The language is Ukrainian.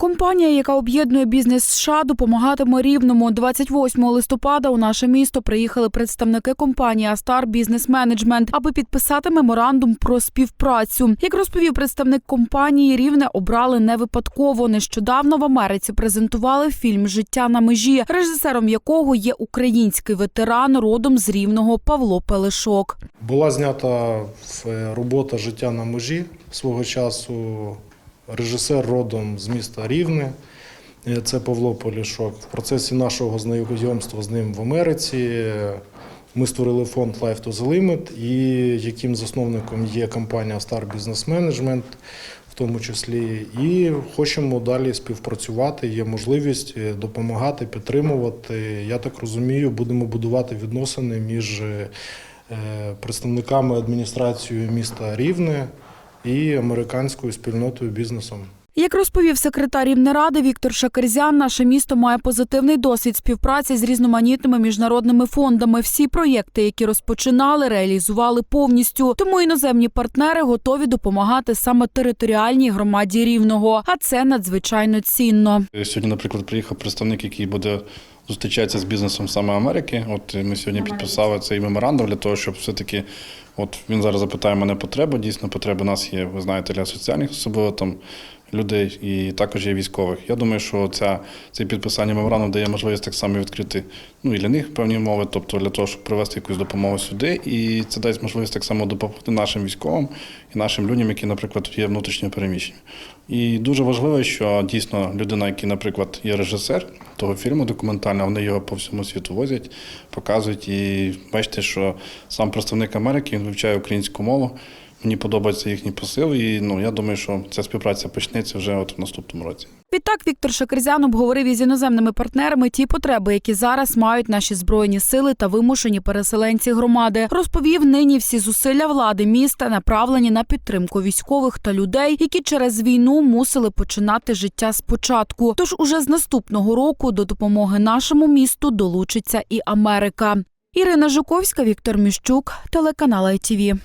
Компанія, яка об'єднує бізнес США, допомагатиме рівному. 28 листопада у наше місто приїхали представники компанії Астар Бізнес Менеджмент, аби підписати меморандум про співпрацю. Як розповів представник компанії, рівне обрали не випадково. Нещодавно в Америці презентували фільм Життя на межі, режисером якого є український ветеран родом з рівного Павло Пелешок. Була знята робота життя на межі свого часу. Режисер родом з міста Рівне. Е, Це Павло Полішок. В процесі нашого знайомства з ним в Америці е, ми створили фонд Life to the Limit, і яким засновником є компанія Star Business Management, в тому числі. І хочемо далі співпрацювати. Є можливість е, допомагати, підтримувати. Я так розумію, будемо будувати відносини між представниками адміністрації міста Рівне і американською спільнотою бізнесом. Як розповів секретар Рівнеради Віктор Шакерзян, наше місто має позитивний досвід співпраці з різноманітними міжнародними фондами. Всі проєкти, які розпочинали, реалізували повністю. Тому іноземні партнери готові допомагати саме територіальній громаді рівного. А це надзвичайно цінно. Сьогодні, наприклад, приїхав представник, який буде зустрічатися з бізнесом саме Америки. От ми сьогодні підписали цей меморандум для того, щоб все-таки, от він зараз запитає мене потреби. Дійсно, потреби у нас є, ви знаєте, для соціальних особливо там людей і також є військових. Я думаю, що ця це підписання меморандуму дає можливість так само відкрити ну і для них певні умови, тобто для того, щоб привести якусь допомогу сюди, і це дасть можливість так само допомогти нашим військовим і нашим людям, які, наприклад, є внутрішньо переміщені. І дуже важливо, що дійсно людина, який, наприклад, є режисер того фільму документального, вони його по всьому світу возять, показують. І бачите, що сам представник Америки він вивчає українську мову. Мені подобається їхній посил, і ну я думаю, що ця співпраця почнеться вже от в наступному році. Відтак Віктор Шакерзян обговорив із іноземними партнерами ті потреби, які зараз мають наші збройні сили та вимушені переселенці громади. Розповів, нині всі зусилля влади міста направлені на підтримку військових та людей, які через війну мусили починати життя спочатку. Тож уже з наступного року до допомоги нашому місту долучиться і Америка. Ірина Жуковська, Віктор Міщук, телеканал ITV.